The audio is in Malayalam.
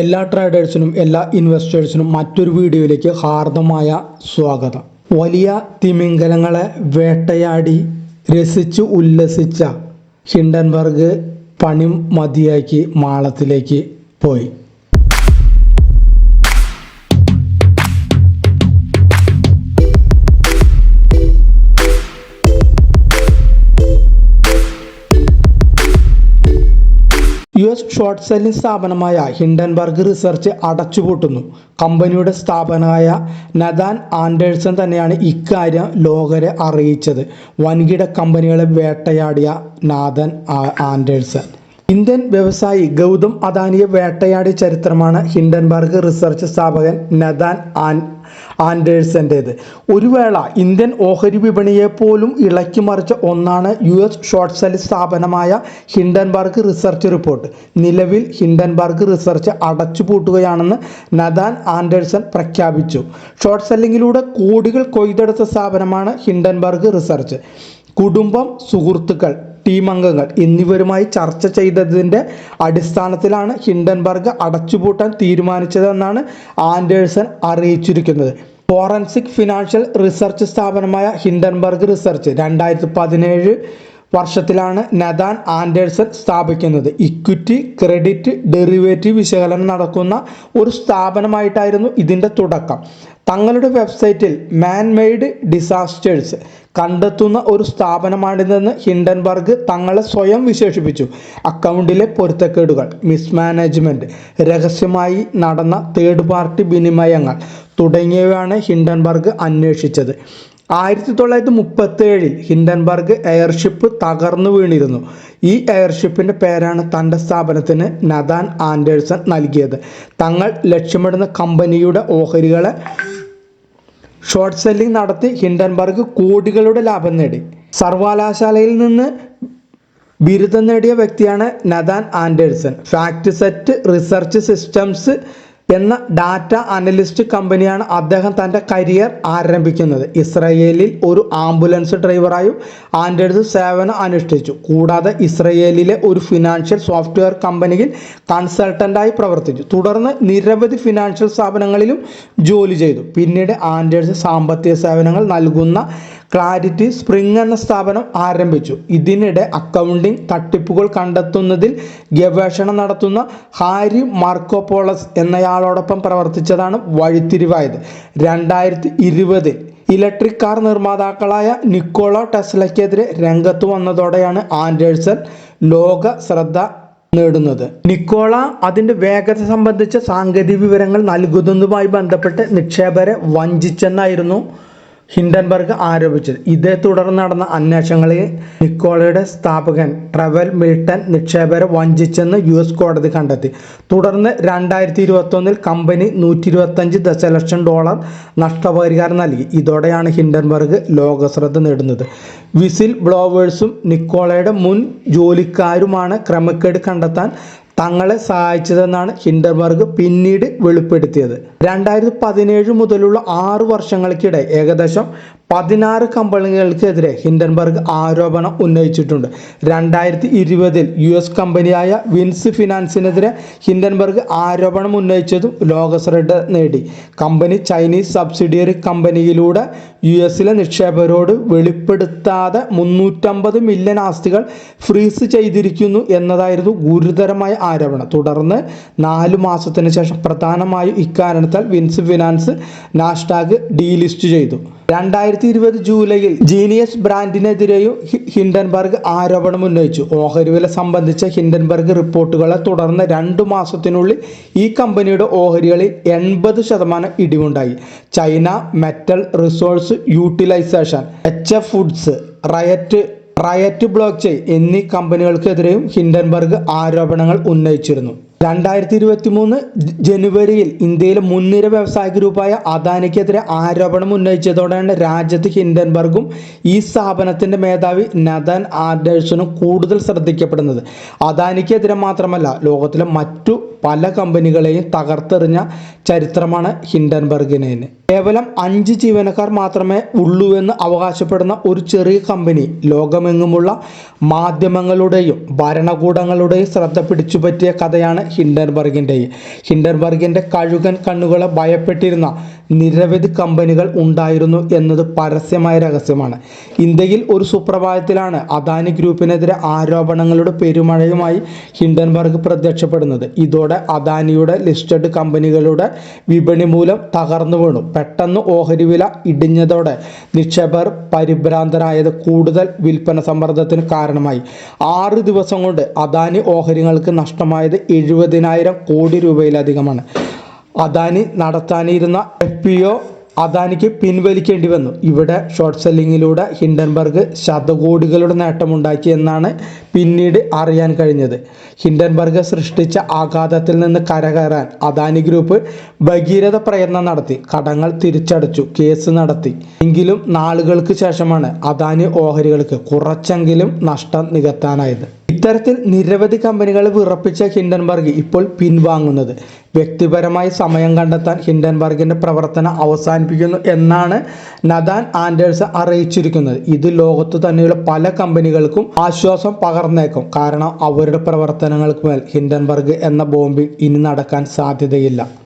എല്ലാ ട്രേഡേഴ്സിനും എല്ലാ ഇൻവെസ്റ്റേഴ്സിനും മറ്റൊരു വീഡിയോയിലേക്ക് ഹാർദമായ സ്വാഗതം. വലിയ തിമിംഗലങ്ങളെ വേട്ടയാടി രസിച്ചു ഉല്ലസിച്ച ഹിൻഡൻബർഗ് പണി മതിയാക്കി മാളത്തിലേക്ക് പോയി. യു എസ് ഷോർട്ട് സെല്ലിംഗ് സ്ഥാപനമായ ഹിൻഡൻബർഗ് റിസർച്ച് അടച്ചുപൂട്ടുന്നു. കമ്പനിയുടെ സ്ഥാപനമായ നദാൻ ആൻഡേഴ്സൺ തന്നെയാണ് ഇക്കാര്യം ലോകരെ അറിയിച്ചത്. വൻകിട കമ്പനികളെ വേട്ടയാടിയ നാഥൻ ആൻഡേഴ്സൺ. ഇന്ത്യൻ വ്യവസായി ഗൗതം അദാനിയെ വേട്ടയാടിയ ചരിത്രമാണ് ഹിൻഡൻബർഗ് റിസർച്ച് സ്ഥാപകൻ നദാൻ ആൻ ആൻഡേഴ്സന്റേത്. ഒരു വേള ഇന്ത്യൻ ഓഹരി വിപണിയെ പോലും ഇളക്കി മറിച്ച ഒന്നാണ് യു എസ് ഷോർട്ട് സെൽ സ്ഥാപനമായ ഹിൻഡൻബർഗ് റിസർച്ച് റിപ്പോർട്ട്. നിലവിൽ ഹിൻഡൻബർഗ് റിസർച്ച് അടച്ചുപൂട്ടുകയാണെന്ന് നദാൻ ആൻഡേഴ്സൺ പ്രഖ്യാപിച്ചു. ഷോർട്ട് സെല്ലിങ്ങിലൂടെ കോടികൾ കൊയ്തെടുത്ത സ്ഥാപനമാണ് ഹിൻഡൻബർഗ് റിസർച്ച്. കുടുംബം സുഹൃത്തുക്കൾ ടീം അംഗങ്ങൾ എന്നിവരുമായി ചർച്ച ചെയ്തതിന്റെ അടിസ്ഥാനത്തിലാണ് ഹിൻഡൻബർഗ് അടച്ചുപൂട്ടാൻ തീരുമാനിച്ചതെന്നാണ് ആൻഡേഴ്സൺ അറിയിച്ചിരിക്കുന്നത്. ഫോറൻസിക് ഫിനാൻഷ്യൽ റിസർച്ച് സ്ഥാപനമായ ഹിൻഡൻബർഗ് റിസർച്ച് രണ്ടായിരത്തി പതിനേഴ് വർഷത്തിലാണ് നദാൻ ആൻഡേഴ്സൺ സ്ഥാപിക്കുന്നത്. ഇക്വിറ്റി ക്രെഡിറ്റ് ഡെറിവേറ്റീവ് വിശകലനം നടക്കുന്ന ഒരു സ്ഥാപനമായിട്ടായിരുന്നു ഇതിന്റെ തുടക്കം. തങ്ങളുടെ വെബ്സൈറ്റിൽ മാൻ മെയ്ഡ് ഡിസാസ്റ്റേഴ്സ് കണ്ടെത്തുന്ന ഒരു സ്ഥാപനമാണിതെന്ന് ഹിൻഡൻബർഗ് തങ്ങളെ സ്വയം വിശേഷിപ്പിച്ചു. അക്കൗണ്ടിലെ പൊരുത്തക്കേടുകൾ മിസ്മാനേജ്മെന്റ് രഹസ്യമായി നടന്ന തേർഡ് പാർട്ടി വിനിമയങ്ങൾ തുടങ്ങിയവയാണ് ഹിൻഡൻബർഗ് അന്വേഷിച്ചത്. ആയിരത്തി തൊള്ളായിരത്തി മുപ്പത്തി ഏഴിൽ ഹിൻഡൻബർഗ് എയർഷിപ്പ് തകർന്നു വീണിരുന്നു. ഈ എയർഷിപ്പിന്റെ പേരാണ് തന്റെ സ്ഥാപനത്തിന് നദാൻ ആൻഡേഴ്സൺ നൽകിയത്. തങ്ങൾ ലക്ഷ്യമിടുന്ന കമ്പനിയുടെ ഓഹരികളെ ഷോർട്ട് സെല്ലിംഗ് നടത്തി ഹിൻഡൻബർഗ് കോടികളുടെ ലാഭം നേടി. സർവകലാശാലയിൽ നിന്ന് ബിരുദം നേടിയ വ്യക്തിയാണ് Nathan Anderson FactSet research systems എന്ന ഡാറ്റ അനലിസ്റ്റ് കമ്പനിയാണ് അദ്ദേഹം തന്റെ കരിയർ ആരംഭിക്കുന്നത്. ഇസ്രയേലിൽ ഒരു ആംബുലൻസ് ഡ്രൈവറായും ആൻഡ്രോയിഡ് സേവനം അനുഷ്ഠിച്ചു. കൂടാതെ ഇസ്രയേലിലെ ഒരു ഫിനാൻഷ്യൽ സോഫ്റ്റ്വെയർ കമ്പനിയിൽ കൺസൾട്ടന്റായി പ്രവർത്തിച്ചു. തുടർന്ന് നിരവധി ഫിനാൻഷ്യൽ സ്ഥാപനങ്ങളിലും ജോലി ചെയ്തു. പിന്നീട് ആൻഡ്രോയിഡ് സാമ്പത്തിക സേവനങ്ങൾ നൽകുന്ന ക്ലാരിറ്റി സ്പ്രിംഗ് എന്ന സ്ഥാപനം ആരംഭിച്ചു. ഇതിനിടെ അക്കൗണ്ടിംഗ് തട്ടിപ്പുകൾ കണ്ടെത്തുന്നതിൽ ഗവേഷണം നടത്തുന്ന ഹാരി മാർക്കോപോളസ് എന്നയാളോടൊപ്പം പ്രവർത്തിച്ചതാണ് വഴിത്തിരിവായത്. രണ്ടായിരത്തി ഇരുപതിൽ ഇലക്ട്രിക് കാർ നിർമ്മാതാക്കളായ നിക്കോളോ ടെസ്ലയ്ക്കെതിരെ രംഗത്ത് വന്നതോടെയാണ് ആൻഡേഴ്സൺ ലോക ശ്രദ്ധ നേടുന്നത്. നിക്കോള അതിന്റെ വേഗത സംബന്ധിച്ച സാങ്കേതിക വിവരങ്ങൾ നൽകുന്നതുമായി ബന്ധപ്പെട്ട് നിക്ഷേപരെ വഞ്ചിച്ചെന്നായിരുന്നു ഹിൻഡൻബർഗ് ആരോപിച്ചത്. ഇതേ തുടർന്ന് നടന്ന അന്വേഷണങ്ങളിൽ നിക്കോളയുടെ സ്ഥാപകൻ ട്രവൽ മിൽട്ടൺ നിക്ഷേപകരെ വഞ്ചിച്ചെന്ന് യു എസ് കോടതി കണ്ടെത്തി. തുടർന്ന് രണ്ടായിരത്തി ഇരുപത്തൊന്നിൽ കമ്പനി നൂറ്റി ഇരുപത്തഞ്ച് ദശലക്ഷം ഡോളർ നഷ്ടപരിഹാരം നൽകി. ഇതോടെയാണ് ഹിൻഡൻബർഗ് ലോകശ്രദ്ധ നേടുന്നത്. വിസിൽ ബ്ലോവേഴ്സും നിക്കോളയുടെ മുൻ ജോലിക്കാരുമാണ് ക്രമക്കേട് കണ്ടെത്താൻ തങ്ങളെ സഹായിച്ചതെന്നാണ് ഹിൻഡർബർഗ് പിന്നീട് വെളിപ്പെടുത്തിയത്. രണ്ടായിരത്തി പതിനേഴ് മുതലുള്ള ആറ് വർഷങ്ങൾക്കിടെ ഏകദേശം പതിനാറ് കമ്പനികൾക്കെതിരെ ഹിൻഡൻബർഗ് ആരോപണം ഉന്നയിച്ചിട്ടുണ്ട്. രണ്ടായിരത്തി ഇരുപതിൽ യു എസ് കമ്പനിയായ വിൻസ് ഫിനാൻസിനെതിരെ ഹിൻഡൻബർഗ് ആരോപണം ഉന്നയിച്ചതും ലോകശ്രദ്ധ നേടി. കമ്പനി ചൈനീസ് സബ്സിഡിയറി കമ്പനിയിലൂടെ യു എസിലെ നിക്ഷേപകരോട് വെളിപ്പെടുത്താതെ മുന്നൂറ്റമ്പത് മില്യൺ ആസ്തികൾ ഫ്രീസ് ചെയ്തിരിക്കുന്നു എന്നതായിരുന്നു ഗുരുതരമായ ആരോപണം. തുടർന്ന് നാല് മാസത്തിന് ശേഷം പ്രധാനമായും ഇക്കാരണത്താൽ വിൻസ് ഫിനാൻസ് നാഷ്ടാഗ് ഡീലിസ്റ്റ് ചെയ്തു. രണ്ടായിരത്തി ഇരുപത് ജൂലൈയിൽ ജീനിയസ് ബ്രാൻഡിനെതിരെയും ഹിൻഡൻബർഗ് ആരോപണം ഉന്നയിച്ചു. ഓഹരി വില സംബന്ധിച്ച ഹിൻഡൻബർഗ് റിപ്പോർട്ടുകളെ തുടർന്ന് രണ്ടു മാസത്തിനുള്ളിൽ ഈ കമ്പനിയുടെ ഓഹരികളിൽ എൺപത് ശതമാനം ഇടിവുണ്ടായി. China metal resource utilisation H F foods Riot Riot blockchain എന്നീ കമ്പനികൾക്കെതിരെയും ഹിൻഡൻബർഗ് ആരോപണങ്ങൾ ഉന്നയിച്ചിരുന്നു. രണ്ടായിരത്തി ഇരുപത്തി മൂന്ന് ജനുവരിയിൽ ഇന്ത്യയിലെ മുൻനിര വ്യവസായ ഗ്രൂപ്പായ അദാനിക്കെതിരെ ആരോപണം ഉന്നയിച്ചതോടെയാണ് രാജ്യത്ത് ഹിൻഡൻബർഗും ഈ സ്ഥാപനത്തിന്റെ മേധാവി നദൻ ആൻഡേഴ്സണും കൂടുതൽ ശ്രദ്ധിക്കപ്പെടുന്നത്. അദാനിക്കെതിരെ മാത്രമല്ല ലോകത്തിലെ മറ്റു പല കമ്പനികളെയും തകർത്തെറിഞ്ഞ ചരിത്രമാണ് ഹിൻഡൻബർഗിന് കേവലം അഞ്ച് ജീവനക്കാർ മാത്രമേ ഉള്ളൂ എന്ന് അവകാശപ്പെടുന്ന ഒരു ചെറിയ കമ്പനി ലോകമെങ്ങുമുള്ള മാധ്യമങ്ങളുടെയും ഭരണകൂടങ്ങളുടെയും ശ്രദ്ധ പിടിച്ചുപറ്റിയ കഥയാണ് ഹിൻഡൻബർഗിന്റെ ഹിൻഡൻബർഗിന്റെ കഴുകൻ കണ്ണുകളെ ഭയപ്പെട്ടിരുന്ന നിരവധി കമ്പനികൾ ഉണ്ടായിരുന്നു എന്നത് പരസ്യമായ രഹസ്യമാണ്. ഇന്ത്യയിൽ ഒരു സുപ്രഭാതത്തിലാണ് അദാനി ഗ്രൂപ്പിനെതിരെ ആരോപണങ്ങളുടെ പെരുമഴയുമായി ഹിൻഡൻബർഗ് പ്രത്യക്ഷപ്പെടുന്നത്. ഇതോടെ അദാനിയുടെ ലിസ്റ്റഡ് കമ്പനികളുടെ വിപണി മൂലം തകർന്നു വീണു. പെട്ടെന്ന് ഓഹരി വില ഇടിഞ്ഞതോടെ നിക്ഷേപകർ പരിഭ്രാന്തരായത് കൂടുതൽ വിൽപ്പന സമ്മർദ്ദത്തിന് കാരണമായി. ആറ് ദിവസം കൊണ്ട് അദാനി ഓഹരികൾക്ക് നഷ്ടമായത് എഴുപതിനായിരം കോടി രൂപയിലധികമാണ്. അദാനി നടത്താനിരുന്ന എഫ് പി ഒ അദാനിക്ക് പിൻവലിക്കേണ്ടി വന്നു. ഇവിടെ ഷോർട്ട് സെല്ലിങ്ങിലൂടെ ഹിൻഡൻബർഗ് ശതകോടികളുടെ നേട്ടമുണ്ടാക്കി എന്നാണ് പിന്നീട് അറിയാൻ കഴിഞ്ഞത്. ഹിൻഡൻബർഗ് സൃഷ്ടിച്ച ആഘാതത്തിൽ നിന്ന് കരകയറാൻ അദാനി ഗ്രൂപ്പ് ഭഗീരഥ പ്രയത്നം നടത്തി. കടങ്ങൾ തിരിച്ചടച്ചു കേസ് നടത്തി. എങ്കിലും നാളുകൾക്ക് ശേഷമാണ് അദാനി ഓഹരികൾക്ക് കുറച്ചെങ്കിലും നഷ്ടം നികത്താനായത്. ഇത്തരത്തിൽ നിരവധി കമ്പനികളെ വിറപ്പിച്ച ഹിൻഡൻബർഗ് ഇപ്പോൾ പിൻവാങ്ങുന്നത്. വ്യക്തിപരമായി സമയം കണ്ടെത്താൻ ഹിൻഡൻബർഗിന്റെ പ്രവർത്തനം അവസാനിപ്പിക്കുന്നു എന്നാണ് നദാൻ ആൻഡേഴ്സ് അറിയിച്ചിരിക്കുന്നത്. ഇത് ലോകത്ത് തന്നെയുള്ള പല കമ്പനികൾക്കും ആശ്വാസം പകർന്നേക്കും. കാരണം അവരുടെ പ്രവർത്തനങ്ങൾക്ക് മേൽ ഹിൻഡൻബർഗ് എന്ന ബോംബിംഗ് ഇനി നടക്കാൻ സാധ്യതയില്ല.